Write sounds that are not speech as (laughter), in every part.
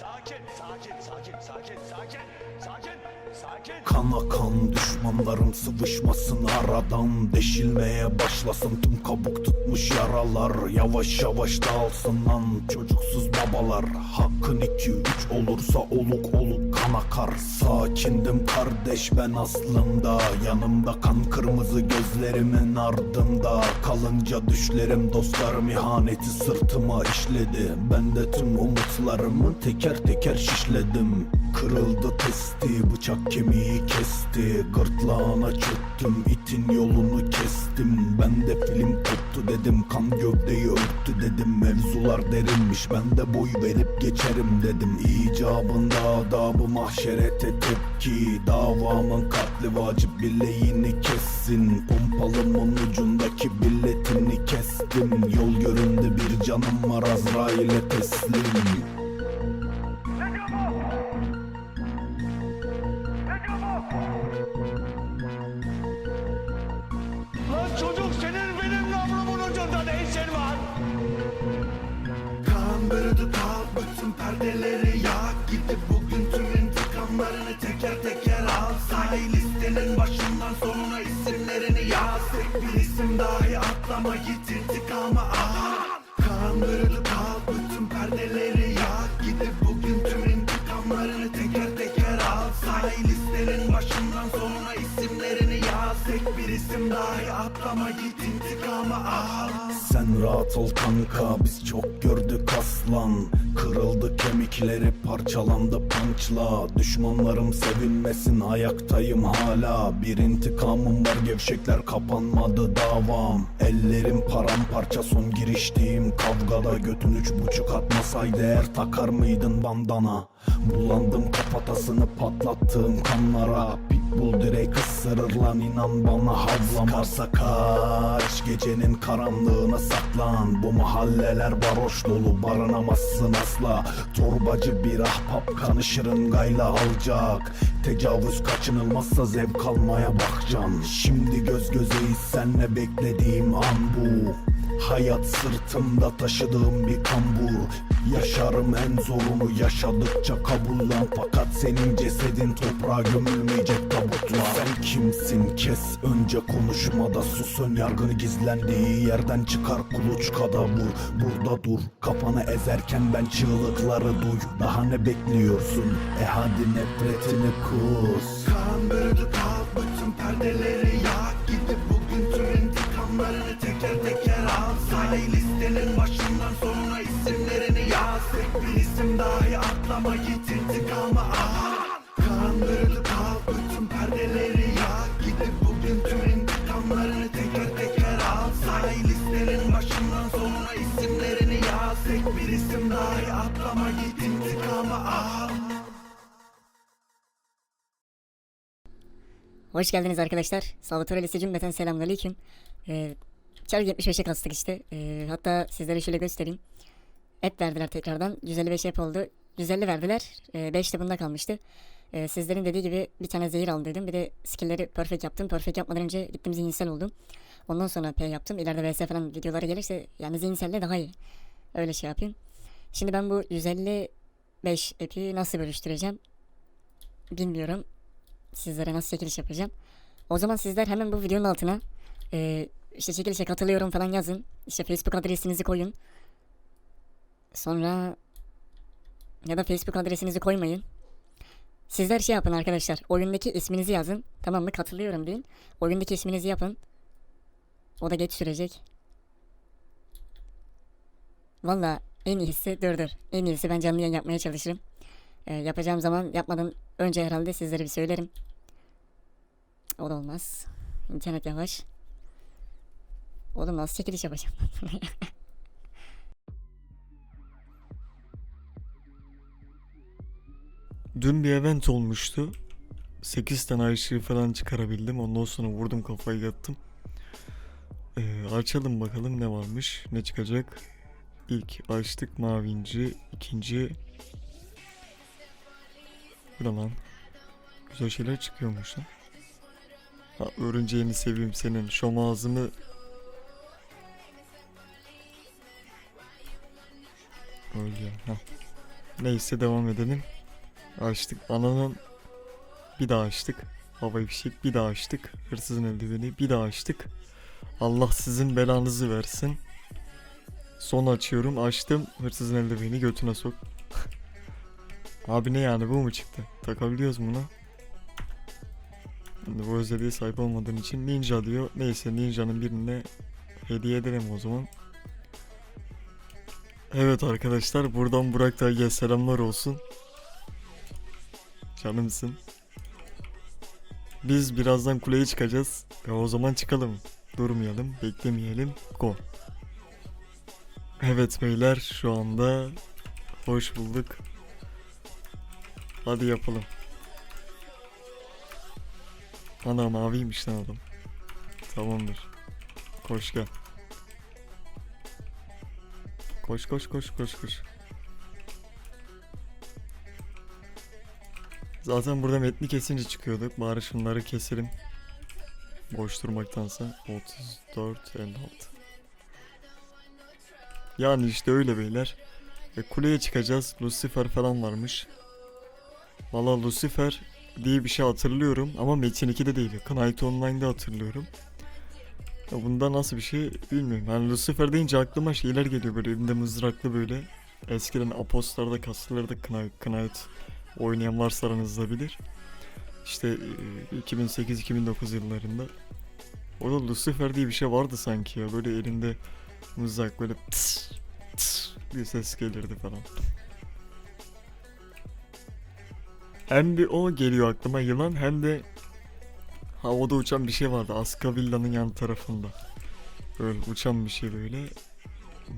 Sakin, sakin, sakin, sakin, sakin, sakin. Kana kan düşmanlarım sıvışmasın aradan Deşilmeye başlasın. Tüm kabuk tutmuş yaralar Yavaş yavaş dağılsın lan. Çocuksuz babalar Hakkın iki üç olursa oluk oluk kan akar. Sakindim kardeş ben aslında Yanımda kan kırmızı gözlerimin ardında. Kalınca düşlerim dostlarım ihaneti sırtıma işledi. Ben de tüm umutlarımı teker teker şişledim. Kırıldı testi bıçak kemiği kesti Gırtlağına çöktüm itin yolunu kestim. Ben de film tuttu dedim kan gövdeyi örttü dedim. Mevzular derinmiş ben de boy verip geçerim dedim. İcabında adabı mahşerete tepki Davamın katli vacip bileğini kessin. Pompalımın ucundaki billetini kestim. Yol göründü bir canım var Azrail'e teslim Ol kanka biz çok gördük aslan. Kırıldı kemikleri parçalandı punchla. Düşmanlarım sevinmesin ayaktayım hala. Bir intikamım var gevşekler kapanmadı davam. Ellerim paramparça son giriştiğim kavgada Götün üç buçuk atmasaydı eğer takar mıydın bandana? Bulandım kafatasını patlattığım kanlara Pitbull direkt ısırır lan inan bana Sıkarsa kaç. Gecenin karanlığına saklan. Bu mahalleler varoş dolu barınamazsın asla. Torbacı bir ahbap kanı şırıngayla alacak. Tecavüz kaçınılmazsa zevk almaya bakacaksın Şimdi göz gözeyiz senle beklediğim an bu Hayat sırtımda taşıdığım bir kambur Yaşarım en zorunu yaşadıkça kabullen Fakat senin cesedin toprağa gömülmeyecek tabutla Sen kimsin? Kes önce konuşmada sus. Ön yargını gizlendiği yerden çıkar kuluçkada vur Burada dur kafanı ezerken ben çığlıkları duy. Daha ne bekliyorsun? E hadi nefretini kus. Kandırdı kalk bütün perdeleri dahi atlama git intikamı al Kandırdı kalk bütün perdeleri yak Gidip bugün tüm intikamlarını teker teker al Say listenin başından sonuna isimlerini yaz Tek bir isim dahi atlama git intikamı al Hoş geldiniz arkadaşlar. Salvatore Lise cümleten selamünaleyküm. Ee, Çar 75'e kastık işte. Ee, hatta sizlere şöyle göstereyim. App verdiler tekrardan. 155 app oldu. 150 verdiler. Ee, 5 de bunda kalmıştı. Ee, sizlerin dediği gibi bir tane zehir aldıydım. Bir de skill'leri perfect yaptım. Perfect yapmadan önce gittim zihinsel oldum. Ondan sonra P yaptım. İleride VS falan videoları gelirse yani zihinselle daha iyi. Öyle şey yapayım. Şimdi ben bu 155 app'i nasıl bölüştüreceğim? Bilmiyorum sizlere nasıl çekiliş yapacağım. O zaman sizler hemen bu videonun altına e, işte çekilişe katılıyorum falan yazın. İşte Facebook adresinizi koyun. Sonra ya da Facebook adresinizi koymayın. Sizler şey yapın arkadaşlar. Oyundaki isminizi yazın. Tamam mı? Katılıyorum deyin. Oyundaki isminizi yapın. O da geç sürecek. Valla en iyisi dur dur. En iyisi ben canlı yayın yapmaya çalışırım. Ee, yapacağım zaman yapmadan önce herhalde sizlere bir söylerim. O da olmaz. İnternet yavaş. Oğlum nasıl çekiliş yapacağım? (laughs) Dün bir event olmuştu. 8 tane arşiv falan çıkarabildim. Ondan sonra vurdum kafayı yattım. Ee, açalım bakalım ne varmış, ne çıkacak. İlk açtık mavi inci, ikinci... Bu lan? Güzel şeyler çıkıyormuş lan. Ha, örümceğini seveyim senin. Şom ağzımı... Öyle. Ha. Neyse devam edelim. Açtık. Ananın bir daha açtık. Havai fişek bir daha açtık. Hırsızın eldiveni bir daha açtık. Allah sizin belanızı versin. Son açıyorum. Açtım. Hırsızın eldiveni götüne sok. (laughs) Abi ne yani bu mu çıktı? Takabiliyoruz mu bunu? Şimdi bu özelliğe sahip olmadığım için ninja diyor. Neyse ninjanın birine hediye edelim o zaman. Evet arkadaşlar buradan Burak Tayge'ye selamlar olsun. Canımsın. Biz birazdan kuleye çıkacağız. Ya o zaman çıkalım. Durmayalım, beklemeyelim. Go. Evet beyler şu anda hoş bulduk. Hadi yapalım. Ana maviymiş lan adam. Tamamdır. Koş gel. Koş koş koş koş koş. Zaten burada metni kesince çıkıyorduk. Bari şunları keselim. Boş durmaktansa 34 56. Yani işte öyle beyler. E, kuleye çıkacağız. Lucifer falan varmış. Valla Lucifer diye bir şey hatırlıyorum ama Metin 2'de değil. Knight Online'da hatırlıyorum. Ya bunda nasıl bir şey bilmiyorum. Yani Lucifer deyince aklıma şeyler geliyor böyle elinde mızraklı böyle. Eskiden Apostar'da kastılarda Knight, Knight oynayan varsa aranızda bilir. İşte e, 2008-2009 yıllarında. Orada Lucifer diye bir şey vardı sanki ya. Böyle elinde mızrak böyle tıs tıs diye ses gelirdi falan. Hem bir o geliyor aklıma yılan hem de havada uçan bir şey vardı Aska Villa'nın yan tarafında. Böyle uçan bir şey böyle.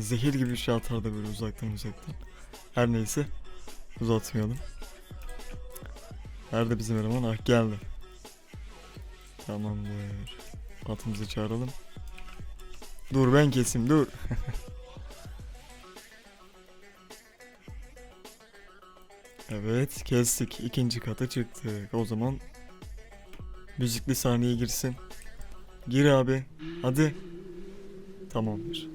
Zehir gibi bir şey atardı böyle uzaktan uzaktan. Her neyse uzatmayalım. Nerede bizim eleman? Ah geldi. Tamamdır. Atımızı çağıralım. Dur ben kesim dur. (laughs) evet kestik. İkinci kata çıktık. O zaman müzikli sahneye girsin. Gir abi. Hadi. Tamamdır.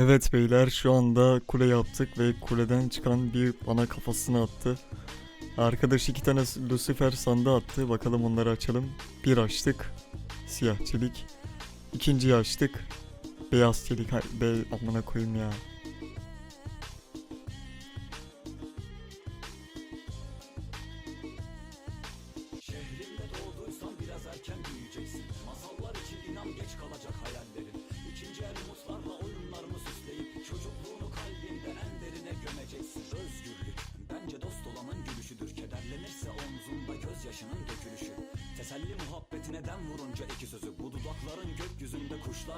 Evet beyler şu anda kule yaptık ve kuleden çıkan bir bana kafasını attı. Arkadaş iki tane Lucifer sandığı attı. Bakalım onları açalım. Bir açtık. Siyah çelik. İkinciyi açtık. Beyaz çelik. Be, amına koyayım ya.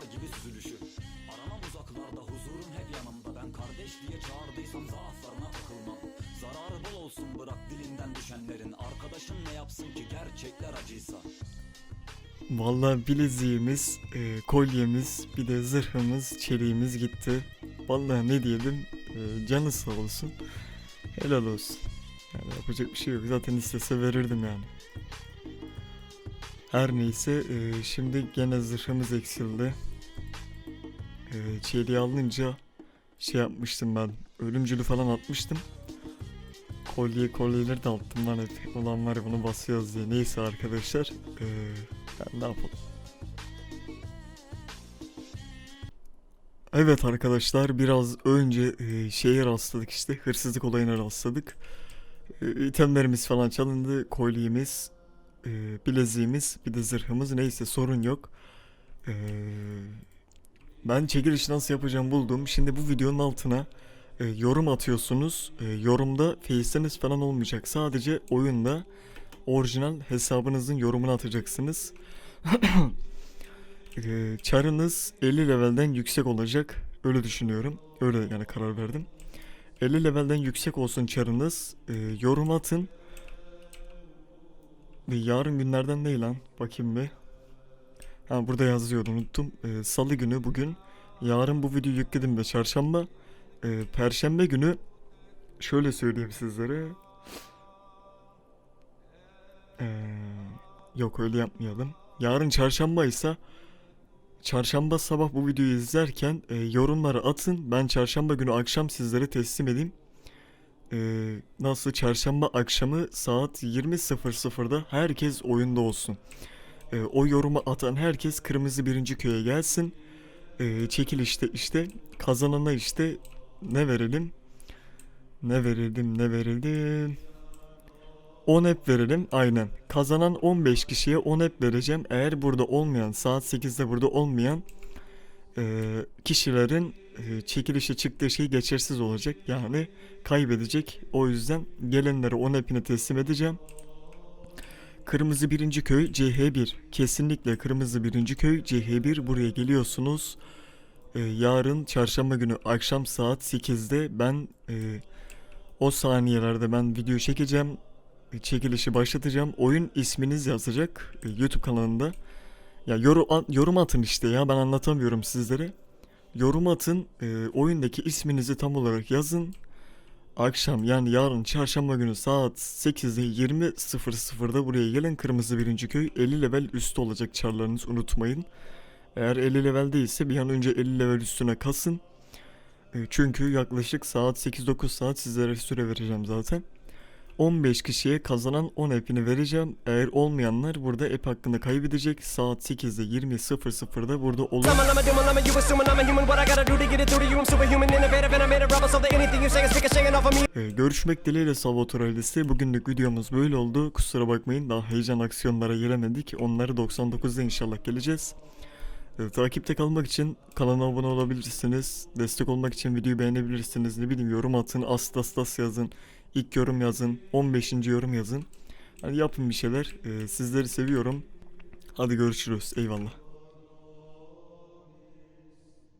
Kuşlar gibi süzülüşü Aramam uzaklarda huzurum hep yanımda Ben kardeş diye çağırdıysam zaaflarına takılmam Zararı bol olsun bırak dilinden düşenlerin Arkadaşın ne yapsın ki gerçekler acıysa Vallahi bileziğimiz, e, kolyemiz, bir de zırhımız, çeliğimiz gitti. Vallahi ne diyelim, e, canı sağ olsun. Helal olsun. Yani yapacak bir şey yok. Zaten istese verirdim yani. Her neyse, e, şimdi gene zırhımız eksildi. E, çeliği alınca şey yapmıştım ben, ölümcülü falan atmıştım. Kolye kolyeleri de attım lan hep. Ulan var bunu basıyoruz diye. Neyse arkadaşlar. E, ben ne yapalım? Evet arkadaşlar biraz önce e, şeye rastladık işte hırsızlık olayına rastladık. E, itemlerimiz falan çalındı, kolyemiz, e, bileziğimiz, bir de zırhımız neyse sorun yok. E, ben çekiliş nasıl yapacağım buldum. Şimdi bu videonun altına e, yorum atıyorsunuz. E, yorumda face'leriniz falan olmayacak. Sadece oyunda orijinal hesabınızın yorumunu atacaksınız. Ee, (coughs) Çarınız 50 levelden yüksek olacak. Öyle düşünüyorum. Öyle yani karar verdim. 50 levelden yüksek olsun çarınız. Ee, yorum atın. Ve yarın günlerden ne lan? Bakayım bir. Ha burada yazıyordu unuttum. Ee, Salı günü bugün. Yarın bu videoyu yükledim de çarşamba. Ee, Perşembe günü şöyle söyleyeyim sizlere. Ee, yok öyle yapmayalım. Yarın çarşamba ise çarşamba sabah bu videoyu izlerken e, yorumları atın. Ben çarşamba günü akşam sizlere teslim edeyim. Ee, nasıl çarşamba akşamı saat 20.00'da herkes oyunda olsun. Ee, o yorumu atan herkes kırmızı birinci köye gelsin. Ee, çekilişte işte kazanana işte ne verelim? Ne verelim ne verelim? 10 app verelim aynen. Kazanan 15 kişiye 10 app vereceğim. Eğer burada olmayan saat 8'de burada olmayan e, kişilerin e, çekilişe çıktığı şey geçersiz olacak. Yani kaybedecek. O yüzden gelenlere 10 app'ini teslim edeceğim. Kırmızı birinci köy CH1. Kesinlikle Kırmızı birinci köy CH1 buraya geliyorsunuz. E, yarın çarşamba günü akşam saat 8'de ben e, o saniyelerde ben video çekeceğim çekilişi başlatacağım. Oyun isminiz yazacak e, YouTube kanalında. Ya yorum, yorum atın işte ya ben anlatamıyorum sizlere. Yorum atın, e, oyundaki isminizi tam olarak yazın. Akşam yani yarın çarşamba günü saat 8'de 20.00'da buraya gelin. Kırmızı birinci köy 50 level üstü olacak çarlarınız unutmayın. Eğer 50 level değilse bir an önce 50 level üstüne kasın. E, çünkü yaklaşık saat 8-9 saat sizlere süre vereceğim zaten. 15 kişiye kazanan 10 app'ini vereceğim. Eğer olmayanlar burada app hakkında kaybedecek. Saat 8'de 20.00'da burada olur. Ee, görüşmek dileğiyle Salvatore ailesi. Bugünlük videomuz böyle oldu. Kusura bakmayın daha heyecan aksiyonlara gelemedik. Onları 99'da inşallah geleceğiz. Ee, takipte kalmak için kanala abone olabilirsiniz. Destek olmak için videoyu beğenebilirsiniz. Ne bileyim yorum atın, astas yazın. İlk yorum yazın, 15. yorum yazın. Hani yapın bir şeyler. Ee, sizleri seviyorum. Hadi görüşürüz. Eyvallah.